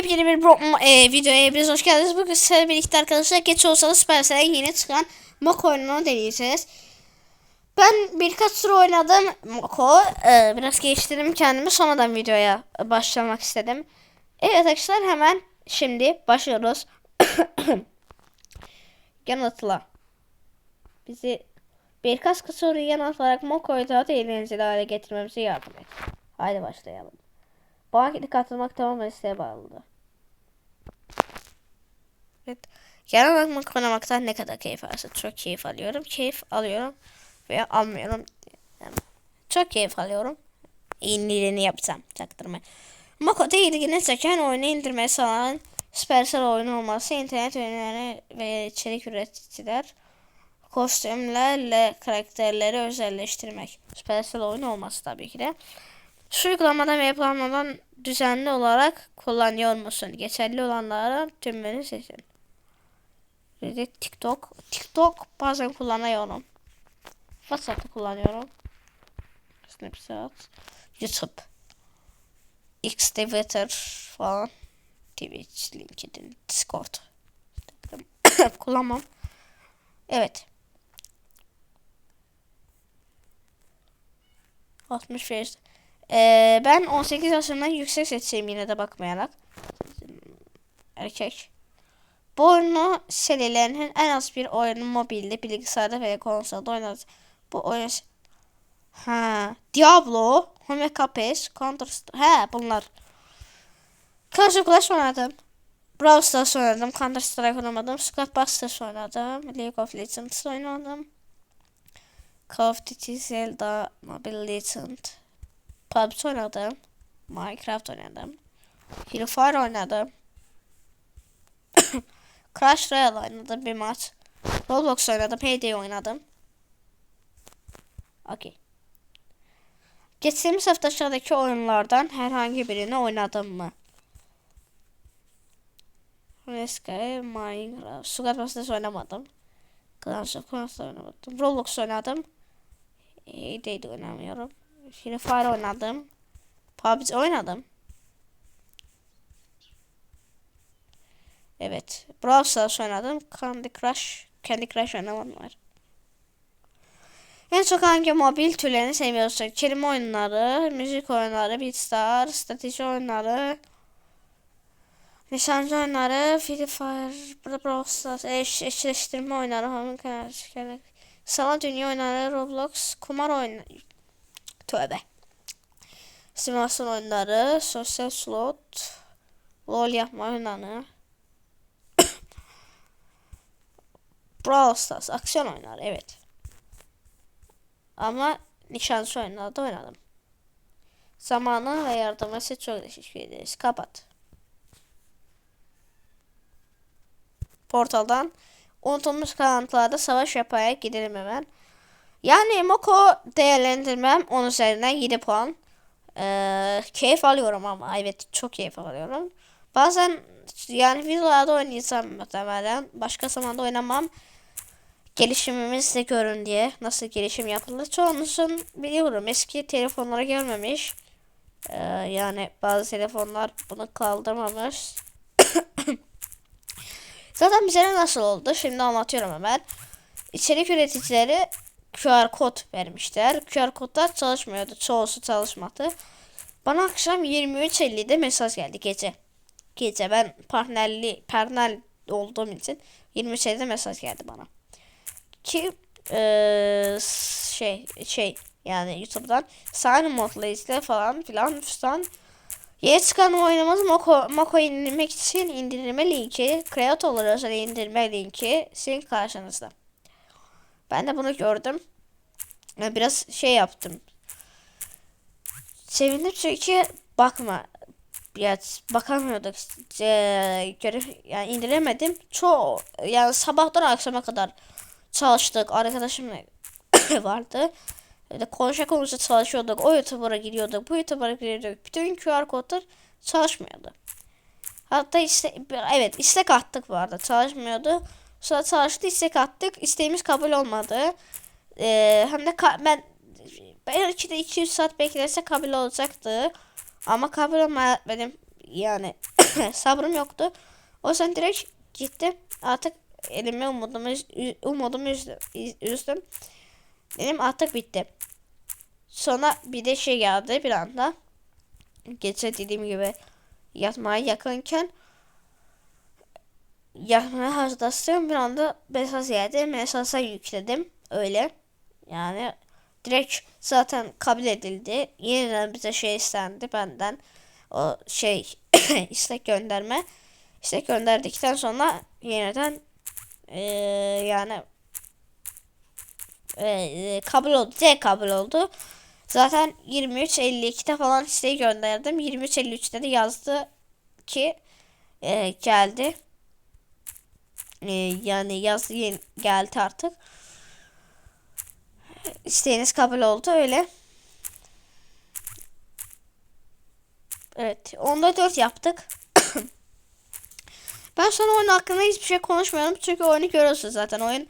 Yepyeni bir bro- e, videoya hepiniz hoş geldiniz. Bugün sizlerle birlikte arkadaşlar geç olsanız Supercell'e yeni çıkan Moko oyununu deneyeceğiz. Ben birkaç tur oynadım Moko. E, biraz geliştirdim kendimi. Sonradan videoya başlamak istedim. Evet arkadaşlar hemen şimdi başlıyoruz. Yanıtla. Bizi birkaç soruyu yanıtlayarak Moko'yu daha da eğlenceli hale getirmemize yardım et. Haydi başlayalım. Bu ankete katılmak tamamen isteğe bağlıdır. Evet. Genel olarak oynamaktan ne kadar keyif alırsa çok keyif alıyorum. Keyif alıyorum veya almıyorum. Yani çok keyif alıyorum. İyiliğini yapsam çaktırma. Mako'da ilgini çeken oyunu indirmeye sağlayan Supercell oyunu olması internet oyunları ve içerik üreticiler kostümlerle karakterleri özelleştirmek. Supercell oyunu olması tabii ki de. Şu uygulamadan ve yapılanmadan düzenli olarak kullanıyor musun? Geçerli olanlara tümünü seçin. Reddit, TikTok. TikTok bazen kullanıyorum. WhatsApp'ta kullanıyorum. Snapchat. YouTube. X'te Twitter falan. Twitch, LinkedIn, Discord. Kullanmam. Evet. 65. Ee, ben 18 yaşından yüksek seçeceğim yine de bakmayarak. Erkek. Bu oyunu serilerinin en az bir oyunu mobilde, bilgisayarda veya konsolda oynanır. Bu oyun... Ha, Diablo, Home Capes, Counter. He bunlar. Clash of Clans oynadım. Brawl Stars oynadım. Counter Strike oynamadım. Squad Busters oynadım. League of Legends oynadım. Call of Duty, Zelda, Mobile Legends. PUBG oynadım. Minecraft oynadım. Free Fire oynadım. Crash Royale oynadım bir maç. Roblox oynadım. Payday oynadım. Okey. Geçtiğimiz hafta aşağıdaki oyunlardan herhangi birini oynadım mı? Rescue, Minecraft, Sugar Busters oynamadım. Clash of Clans oynamadım. Roblox oynadım. Payday'de oynamıyorum. Free Fire oynadım. PUBG oynadım. Evet. Brawl Stars oynadım. Candy Crush. Candy Crush oynamam var. En çok hangi mobil türlerini seviyorsun? Kelime oyunları, müzik oyunları, Beatstar, strateji oyunları, nişancı oyunları, Free Fire, Brawl Stars, eş, eşleştirme oyunları, Clash, Sanat dünya oyunları, Roblox, kumar oyunu, tövbe. Simülasyon oyunları, sosyal slot, lol yapma oyunları, Brawl Stars, aksiyon oyunları, evet. Ama nişancı oyunları da oynadım. Zamanı ve yardımı için çok teşekkür ederiz. Kapat. Portaldan unutulmuş kalıntılarda savaş yapmaya gidelim hemen. Yani Moko değerlendirmem 10 üzerinden 7 puan. Ee, keyif alıyorum ama evet çok keyif alıyorum. Bazen yani videolarda oynayacağım muhtemelen. Başka zamanda oynamam. Gelişimimiz görün diye. Nasıl gelişim yapılır. Çoğunuzun biliyorum eski telefonlara gelmemiş. Ee, yani bazı telefonlar bunu kaldırmamış. Zaten bize nasıl oldu? Şimdi anlatıyorum hemen. İçerik üreticileri QR kod vermişler. QR kodlar çalışmıyordu. Çoğusu çalışmadı. Bana akşam 23.50'de mesaj geldi gece. Gece ben partnerli partner olduğum için 23.50'de mesaj geldi bana. Ki ee, şey şey yani YouTube'dan sign modla izle falan filan fistan. Yeni çıkan oyunumuz Moko, Moko indirmek için indirme linki, Creator özel indirme linki sizin karşınızda. Ben de bunu gördüm. Biraz şey yaptım. Sevindim çünkü bakma ya bakamıyorduk e, göre yani indiremedim. Çoğu yani sabahtan akşama kadar çalıştık. Arkadaşım vardı. de konuşa konuşa çalışıyorduk. O YouTuber'a giriyorduk. Bu YouTuber'a giriyorduk. Bütün QR kodlar çalışmıyordu. Hatta işte evet istek attık arada çalışmıyordu. Sonra çalıştı istek attık. İsteğimiz kabul olmadı. Ee, hem de ben belki de 200 saat beklerse kabul olacaktı. Ama kabul olmadı benim yani sabrım yoktu. O yüzden direkt gittim. Artık elime umudumu, umudumu üzdüm. Benim artık bitti. Sonra bir de şey geldi bir anda. Gece dediğim gibi yatmaya yakınken yatmaya hazırlaştım. Bir anda mesaj geldi. Mesaja yükledim. Öyle. Yani direkt zaten kabul edildi. Yeniden bize şey istendi benden. O şey istek gönderme. İstek gönderdikten sonra yeniden eee, yani eee, kabul oldu. D kabul oldu. Zaten 23.52'de falan isteği gönderdim. 23.53'te de yazdı ki eee, geldi. Eee, yani yazdı geldi artık. İsteğiniz kabul oldu öyle. Evet. Onda 4 yaptık. Ben sonra oyun hakkında hiçbir şey konuşmuyorum. Çünkü oyunu görüyorsunuz zaten. Oyun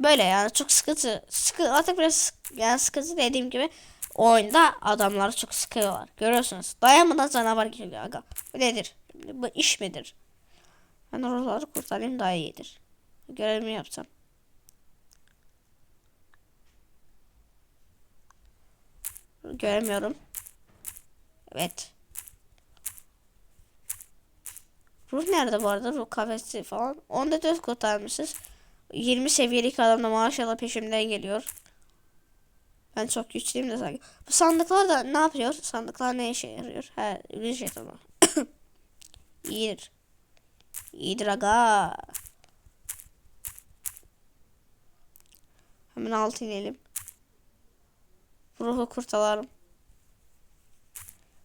böyle yani çok sıkıntı. Sıkı, artık biraz yani sıkıntı dediğim gibi oyunda adamları çok sıkıyorlar. Görüyorsunuz. Dayanmadan canavar geliyor aga. Bu nedir? Bu iş midir? Ben oraları kurtarayım daha iyidir. Görevimi yapsam. Göremiyorum. Evet. Ruh nerede bu arada? Ruh kafesi falan. Onda dört kurtarmışız. 20 seviyelik adam da maşallah peşimden geliyor. Ben çok güçlüyüm de sanki. Bu sandıklar da ne yapıyor? Sandıklar ne işe yarıyor? He, ürün jetonu. İyidir. İyidir aga. Hemen altı inelim. Ruhu kurtaralım.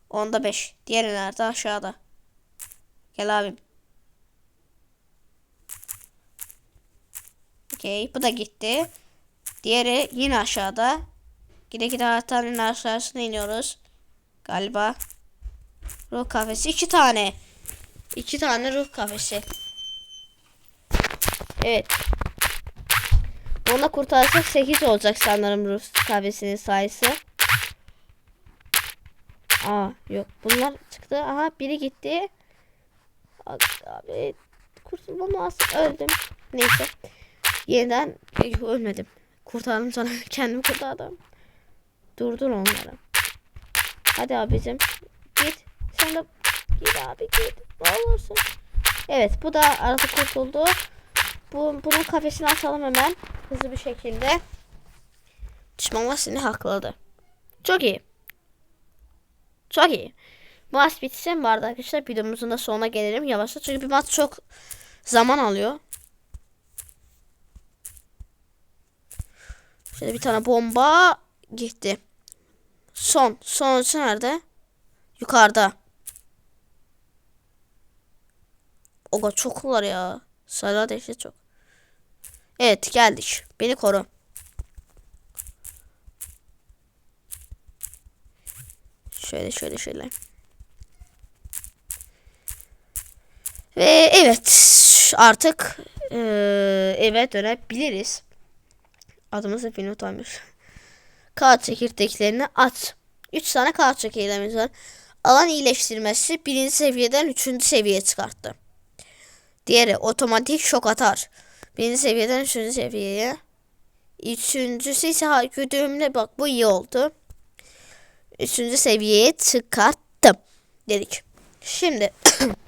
Onda 5. Diğeri nerede? Aşağıda. Gel abim. Okey. Bu da gitti. Diğeri yine aşağıda. Gide gide haritanın aşağısına iniyoruz. Galiba. Ruh kafesi. iki tane. İki tane ruh kafesi. Evet. Onu kurtarsak 8 olacak sanırım ruh kafesinin sayısı. Aa yok bunlar çıktı. Aha biri gitti. Abi, kurtulmam. Öldüm. Neyse. Yeniden Yok, ölmedim. Kurtardım sonra kendimi kurtardım. Durdur onları. Hadi abicim. Git. Sen de git abi git. Ne olursun. Evet bu da artık kurtuldu. Bu, bunun kafesini açalım hemen. Hızlı bir şekilde. Düşmanlar seni hakladı. Çok iyi. Çok iyi. Maç bitsin bu arada arkadaşlar. Videomuzun da sonuna gelelim yavaşça. Çünkü bir maç çok zaman alıyor. Şöyle bir tane bomba gitti. Son. Sonuncusu nerede? Yukarıda. Oga çok var ya. Sarı ateşi çok. Evet geldik. Beni koru. Şöyle şöyle şöyle. Ve evet artık eee, eve dönebiliriz. Adımızı bir not almış. Kağıt çekirdeklerini at. 3 tane kağıt çekirdeğimiz var. Alan iyileştirmesi birinci seviyeden üçüncü seviyeye çıkarttı. Diğeri otomatik şok atar. Birinci seviyeden üçüncü seviyeye. Üçüncüsü ise güdümle bak bu iyi oldu. Üçüncü seviyeye çıkarttım dedik. Şimdi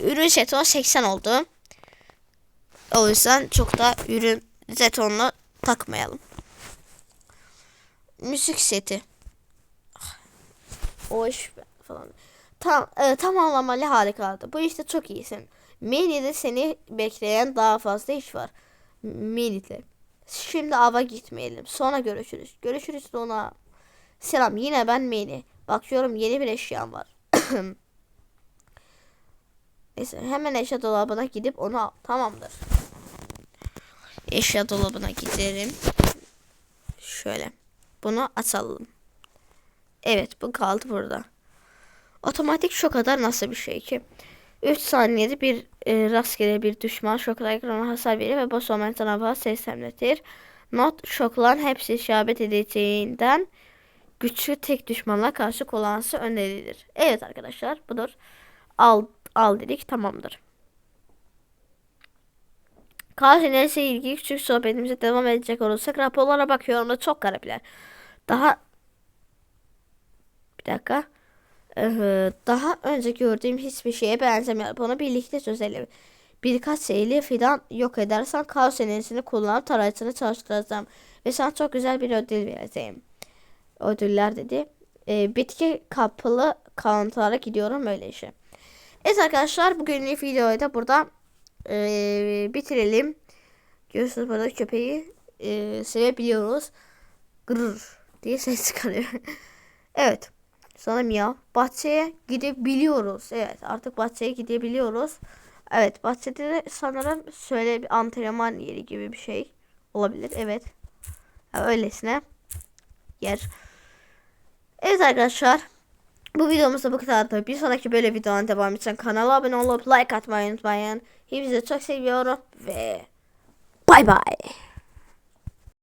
ürün jeton 80 oldu. O yüzden çok da ürün jetonunu takmayalım. Müzik seti. O iş falan. Tam e, tamamlamalı harikulade. Bu işte çok iyisin. Mini'de seni bekleyen daha fazla iş var. Mini'de. Şimdi ava gitmeyelim. Sonra görüşürüz. Görüşürüz sonra. Selam yine ben Mini. Bakıyorum yeni bir eşyam var. Neyse hemen eşya dolabına gidip onu al. Tamamdır. Eşya dolabına gidelim. Şöyle. Bunu açalım. Evet bu kaldı burada. Otomatik şok kadar nasıl bir şey ki? 3 saniyede bir e, rastgele bir düşman şokla ekrana hasar verir ve boss olmayan canavar seslenletir. Not şokların hepsi işaret edeceğinden güçlü tek düşmanla karşı kullanması önerilir. Evet arkadaşlar budur. Al, Al dedik tamamdır. Enerjisiyle ilgili küçük sohbetimize devam edecek olursak raporlara bakıyorum da çok garipler. Daha bir dakika. Ee, daha önce gördüğüm hiçbir şeye benzemiyor. Bunu birlikte çözelim. Birkaç şeyli fidan yok edersen kaos enerjisini kullanıp tarayıcını çalıştıracağım. Ve sana çok güzel bir ödül vereceğim. Ödüller dedi. Ee, bitki kapılı kanıtlara gidiyorum öyle işe. Evet arkadaşlar bugünlük videoyu da burada ee, bitirelim. Görüyorsunuz burada köpeği ee, sevebiliyoruz. Gırr diye ses çıkarıyor. evet. Sanırım ya. Bahçeye gidebiliyoruz. Evet artık bahçeye gidebiliyoruz. Evet bahçede de sanırım şöyle bir antrenman yeri gibi bir şey olabilir. Evet. Ya, öylesine yer. Evet arkadaşlar. Bu videomuz da bu kadardı. Bir sonraki böyle videonun devamı için kanala abone olup like atmayı unutmayın. Hepinizi çok seviyorum ve bay bay.